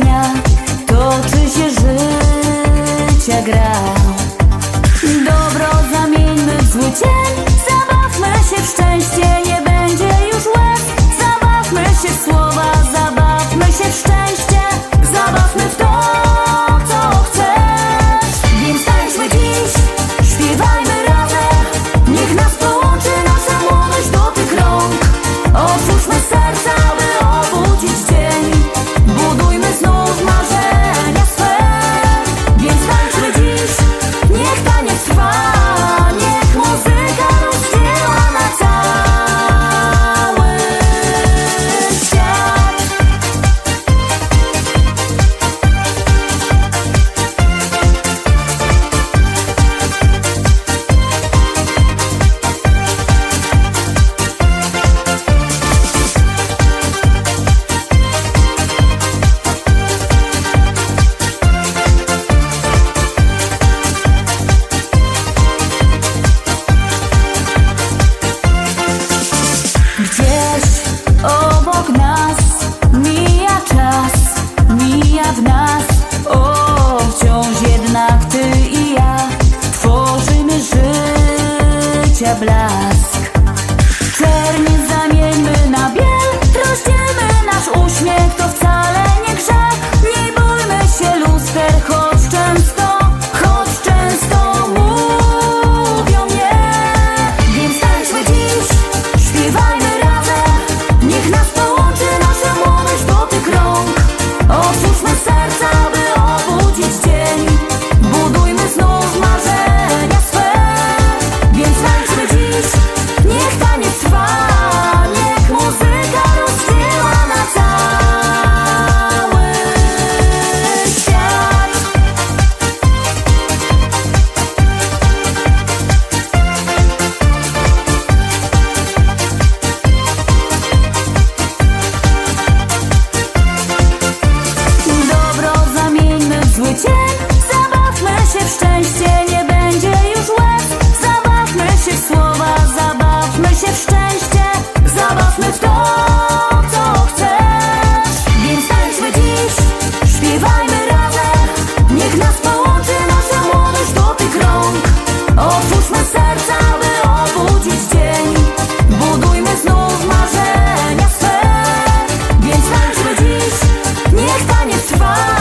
dnia toczy się życia gra. Dobro zamieńmy w zły cień blask. Czerni zamieńmy na biel Rozdzielmy nasz uśmiech, to wcale szczęście. Zabawmy w to, co chcesz. Więc tańczmy dziś, śpiewajmy razem. Niech nas połączy nasza młodość dotyk rąk. Otwórzmy serca, by obudzić dzień. Budujmy znów marzenia swe. Więc tańczmy dziś, niech taniec trwa.